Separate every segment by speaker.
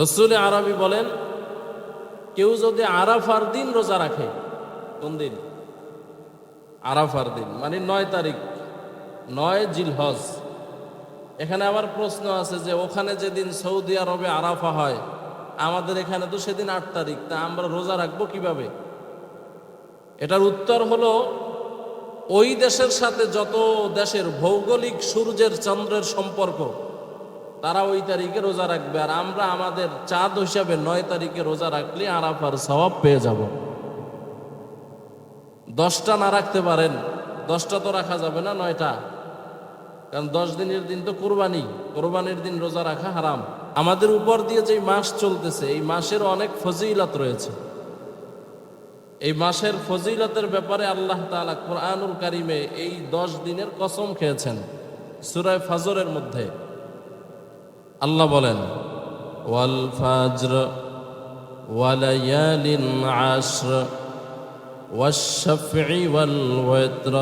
Speaker 1: রসুল আরবি বলেন, কেউ যদি আরাফার দিন রোজা রাখে, কোন দিন? আরাফার দিন মানে নয় তারিখ, নয় জিলহজ। এখানে আবার প্রশ্ন আছে যে, ওখানে যেদিন সৌদি আরবে আরাফা হয়, আমাদের এখানে তো সেদিন আট তারিখ, তা আমরা রোজা রাখব কীভাবে? এটার উত্তর হলো, ওই দেশের সাথে যত দেশের ভৌগোলিক সূর্যের চন্দ্রের সম্পর্ক তারা ওই তারিখে রোজা রাখবে। আর আমরা আমাদের চাঁদ হিসাবে নয় তারিখে রোজা রাখলে আরাফার সবাব পেয়ে যাব। দশটা না রাখতে পারেন, দশটা তো রাখা যাবে না নয়টা? কারণ দশ দিনের দিন তো কোরবানি, কোরবানির দিন রোজা রাখা হারাম। আমাদের উপর দিয়ে যে মাস চলতেছে, এই মাসের অনেক ফজিলত রয়েছে। এই মাসের ফজিলতের ব্যাপারে আল্লাহ তাআলা কোরআনুল কারিমে এই দশ দিনের কসম খেয়েছেন সুরায় ফাজরের মধ্যে। আল্লাহ বলেন, ওয়াল ফাজর ওয়ালায়ালিন আশ্র ওয়াশফি ওয়াল ওয়াতর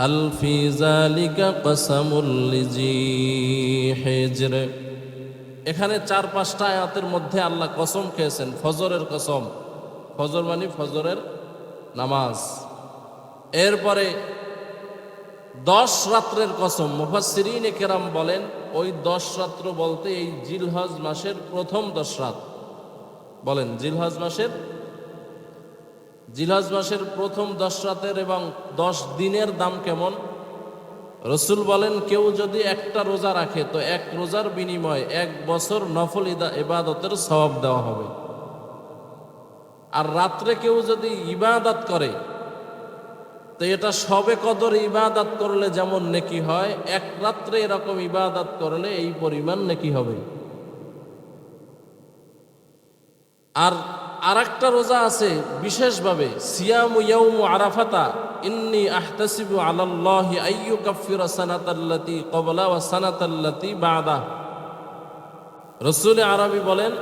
Speaker 1: হাল ফি যালিকা কসামুল লিজি হিজর। এখানে চার পাঁচটা আয়াতের মধ্যে আল্লাহ কসম খেয়েছেন, ফজরের কসম। ফজর মানে ফজরের নামাজ। এরপরে দশ রাত্রের কসম মুফাসিরিন কেরাম বলেন, ওই দশ রাত্র বলতে এই জিলহজ মাসের প্রথম দশ রাত। বলেন, জিলহজ মাসের? জিলহজ মাসের প্রথম দশ রাতের এবং দশ দিনের দাম কেমন? রসুল বলেন, কেউ যদি একটা রোজা রাখে, তো এক রোজার বিনিময়ে এক বছর নফল ইদা ইবাদতের সওয়াব দেওয়া হবে। আর রাত্রে কেউ যদি ইবাদত করে তো এটা সবে কদর ইবাদত করলে যেমন নেকি হয়, এক রাত্রে এরকম ইবাদত করলে এই পরিমাণ নেকি হবে। আর আর একটা রোজা আছে বিশেষভাবে আরাফাতা, ইন্নি কবলা রসুল আরবি বলেন,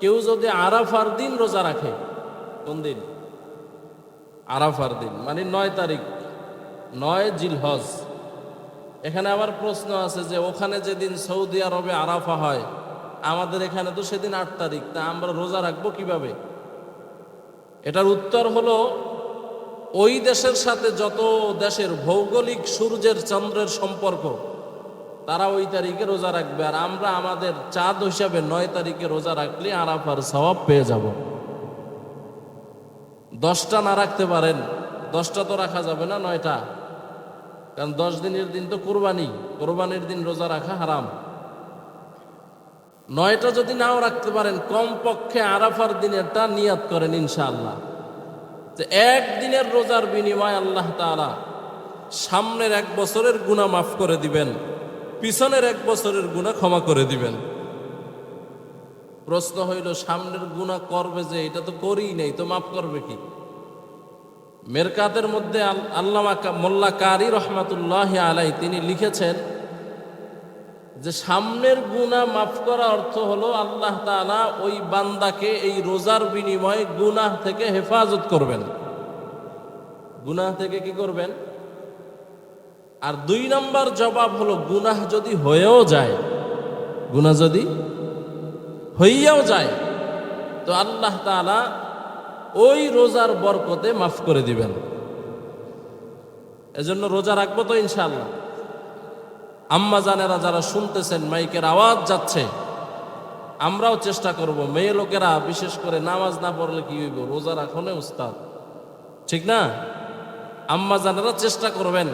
Speaker 1: কেউ যদি আরাফার দিন রোজা রাখে, কোন দিন? আরাফার দিন মানে নয় তারিখ, নয় জিলহজ। এখানে আবার প্রশ্ন আছে যে ওখানে যেদিন সৌদি আরবে আরাফা হয়, আমাদের এখানে তো সেদিন আট তারিখ, তা আমরা রোজা রাখব কীভাবে? এটার উত্তর হলো, ওই দেশের সাথে যত দেশের ভৌগোলিক সূর্যের চন্দ্রের সম্পর্ক, তারা ওই তারিখে রোজা রাখবে। আর আমরা আমাদের চাঁদ হিসাবে নয় তারিখে রোজা রাখলে আরাফার সবাব পেয়ে যাব। দশটা না রাখতে পারেন, দশটা তো রাখা যাবে না, নয়টা। কারণ দশ দিনের দিন তো কোরবানি, কোরবানির দিন রোজা রাখা হারাম। নয়টা যদি নাও রাখতে পারেন, কমপক্ষে আরাফার দিনেরটা নিয়াত করেন ইনশাআল্লাহ। যে একদিনের রোজার বিনিময় আল্লাহ তাআলা সামনের এক বছরের গুণা মাফ করে দিবেন, পিছনের এক বছরের গুণা ক্ষমা করে দিবেন। প্রশ্ন হইল, সামনের গুণা করবে যে? এটা তো করেই নেই, তো মাফ করবে কি? মেরকাতের মধ্যে আল্লামা মোল্লা কারি রহমাতুল্লাহ আলাই তিনি লিখেছেন যে, সামনের গুণা মাফ করা অর্থ হলো আল্লাহ তাআলা ওই বান্দাকে এই রোজার বিনিময়ে গুনাহ থেকে হেফাজত করবেন। গুনাহ থেকে কি করবেন? আর দুই নম্বর জবাব হলো, গুনাহ যদি হয়েও যায়, গুনাহ যদি হইয়াও যায়। তো আল্লাহ তাআলা ওই রোজার বরকতে মাফ করে দিবেন। এজন্য রোজা রাখব তো ইনশাল্লাহ আম্মা জানেরা যারা শুনতেছেন, মাইকের আওয়াজ যাচ্ছে, আমরাও চেষ্টা করব। মেয়ে লোকেরা, বিশেষ করে নামাজ না পড়লে কি হইব? রোজা রাখনে উস্তাদ। ঠিক না? আম্মা জানেরা চেষ্টা করবেন।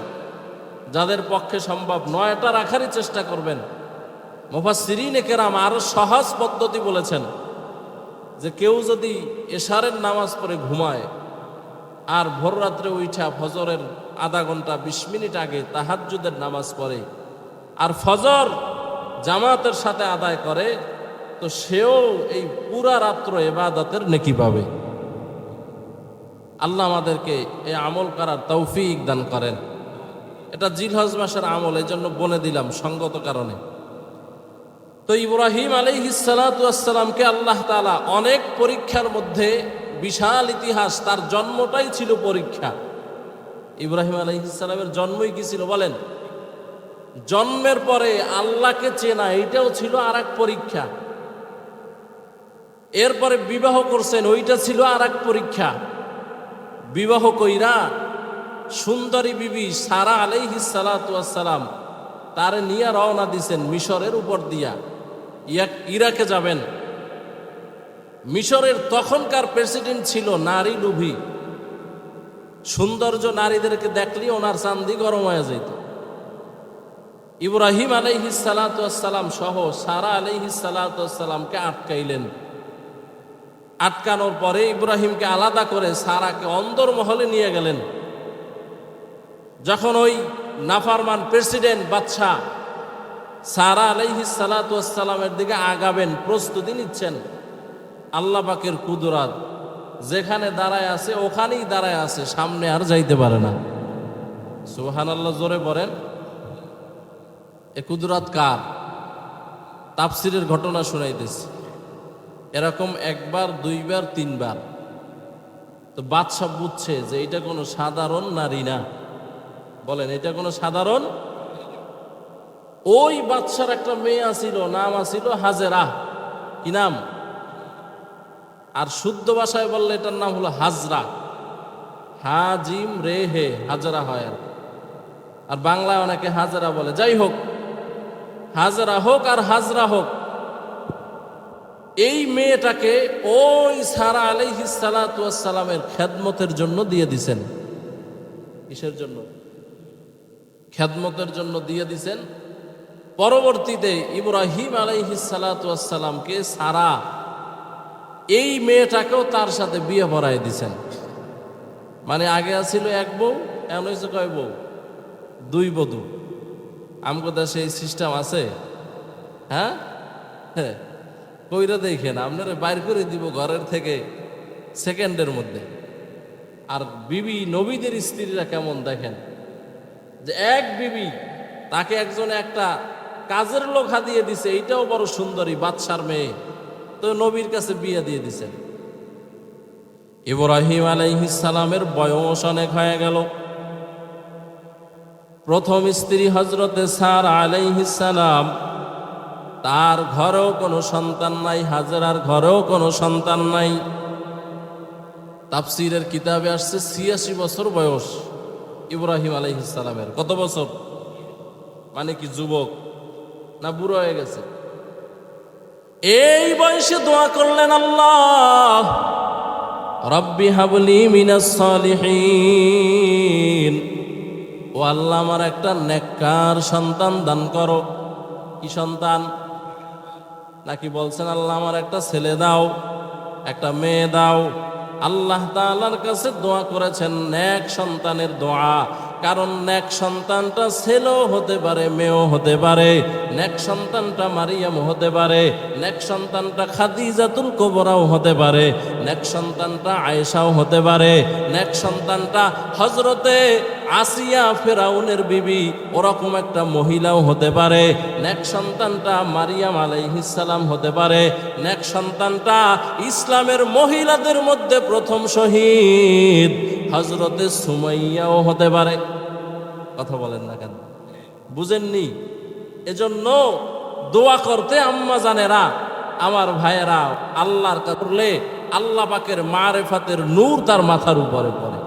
Speaker 1: যাদের পক্ষে সম্ভব নয়টা রাখারই চেষ্টা করবেন। মুফাসসিরিনে কেরাম আরও সহজ পদ্ধতি বলেছেন যে কেউ যদি এশারের নামাজ পড়ে ঘুমায় আর ভোর রাত্রে উঠা ফজরের আধা ঘণ্টা বিশ মিনিট আগে তাহাজ্জুদের নামাজ পড়ে আর ফজর জামাতের সাথে আদায় করে, তো সেও এই পুরা রাত্র এবাদতের নেকি পাবে। আল্লাহ আমাদেরকে এই আমল করার তৌফিক দান করেন। এটা জিলহজ মাসের আমল এই জন্য বলে দিলাম সঙ্গত কারণে। তো ইব্রাহিম আলাইহিসালামকে আল্লাহ তাআলা অনেক পরীক্ষার মধ্যে বিশাল ইতিহাস, তার জন্মটাই ছিল পরীক্ষা। ইব্রাহিম আলাইহিসালামের জন্মই কি ছিল বলেন? জন্মের পরে আল্লাহকে চেনা এটাও ছিল আর পরীক্ষা। এরপরে বিবাহ করছেন, ওইটা ছিল আর পরীক্ষা। বিবাহ কইরা সুন্দরী বিবি সারা আলাইহি সালাম তার নিয়ে রওনা দিছেন মিশরের উপর দিয়া। ইরাকে যাবেন। মিশরের তখনকার প্রেসিডেন্ট ছিল নারী লুভি। সৌন্দর্য নারীদেরকে দেখলে ওনার চান্দি গরম হয়ে যেত। ইব্রাহিম আলাইহিস সালাম সহ সারা আলাইহিস সালামকে আটকাইলেন। আটকানোর পরে ইব্রাহিমকে আলাদা করে সারাকে অন্দরমহলে নিয়ে গেলেন। যখন ওই নাফারমান প্রেসিডেন্ট বাদশাহ সারা আলাইহিস সালামের দিকে আগাবেন, প্রস্তুতি নিচ্ছেন। আল্লাহ পাকের কুদরাত, যেখানে দাঁড়ায় আছে, ওখানেই দাঁড়ায় আছে, সামনে আর যাইতে পারে না। সুহান আল্লাহ জোরে বলেন। এ কুদরাত কার? তাফসিরের ঘটনা শুনাইতেছি। এরকম একবার, দুইবার, তিনবার। তো বাদশাহ বুঝছে যে এটা কোনো সাধারণ নারী না। বলেন, এটা কোনো সাধারণ ওই বাদশার একটা মেয়ে আসিল নাম আসিল হাজেরা। কি নাম? আর শুদ্ধ ভাষায় বললে এটার নাম হলো হাজরা। হাজিম রে হে, হাজরা হয় আর আর বাংলায় অনেকে হাজরা বলে। যাই হোক, হাজরা হোক আর হাজরা হোক, এই মেয়েটাকে ওই সারা আলাইহিস সালামের খেদমতের জন্য দিয়ে দিছেন। কিসের জন্য? খেদমতের জন্য দিয়ে দিছেন পরবর্তীতে ইব্রাহিম আলাইহিস সালামকে সারা এই মেয়েটাকেও তার সাথে বিয়ে ভরাই দিছেন। মানে আগে ছিল এক বউ এমন হয়েছে কয় বউ? দুই বধু। আমগো দেশে এই সিস্টেম আছে। হ্যাঁ? হ্যাঁ। কইরা দেখেন, আপনারা বাইর করে দিব ঘরের থেকে সেকেন্ডের মধ্যে। আর বিবি নবীদের স্ত্রীরা কেমন দেখেন? যে এক বিবি, তাকে একজন একটা কাজের লোক হাতিয়ে দিছে, এইটাও বড় সুন্দরী বাদশার মেয়ে। তো নবীর কাছে বিয়ে দিয়ে দিছেন। ইব্রাহিম সালামের বয়স অনেক হয়ে গেল। প্রথম স্ত্রী হজরতে সার সালাম, তার ঘরেও কোনো সন্তান নাই, হাজেরার ঘরেও কোনো সন্তান নাই। তাফসিরের কিতাবে আসছে ছিয়াশি বছর বয়স ইব্রাহিম সালামের। কত বছর? মানে কি যুবক? না বুড়ো হয়ে গেছে? এই বয়সে দোয়া করলেন আল্লাহ, রব্বি হাবলি মিনাস ও আল্লাহ, আমার একটা নেককার সন্তান দান করো। কি সন্তান? নাকি বলছেন, আল্লাহ, আমার একটা ছেলে দাও, একটা মেয়ে দাও। আল্লাহ তাআলার কাছে দোয়া করেছেন, নেক সন্তানের দোয়া। কারণ নেক সন্তানটা ছেলেও হতে পারে, মেয়েও হতে পারে। নেক সন্তানটা মারিয়াম হতে পারে। নেক সন্তানটা খাদিজাতুল কোবরাও হতে পারে। নেক সন্তানটা আয়েশাও হতে পারে। নেক সন্তানটা হজরতে আসিয়া ফেরাউনের বিবি ওরকম একটা মহিলাও হতে পারে। নেক সন্তানটা মারিয়াম আলাইহিসালাম হতে পারে। নেক সন্তানটা ইসলামের মহিলাদের মধ্যে প্রথম শহীদ হজরতে সুমাইয়াও হতে পারে। কথা বলেন না কেন? বুঝেননি? এজন্য দোয়া করতে আম্মা জানেরা, আমার ভাইয়েরা আল্লাহর করলে আল্লাহ পাকের মারেফাতের নূর তার মাথার উপরে পড়ে।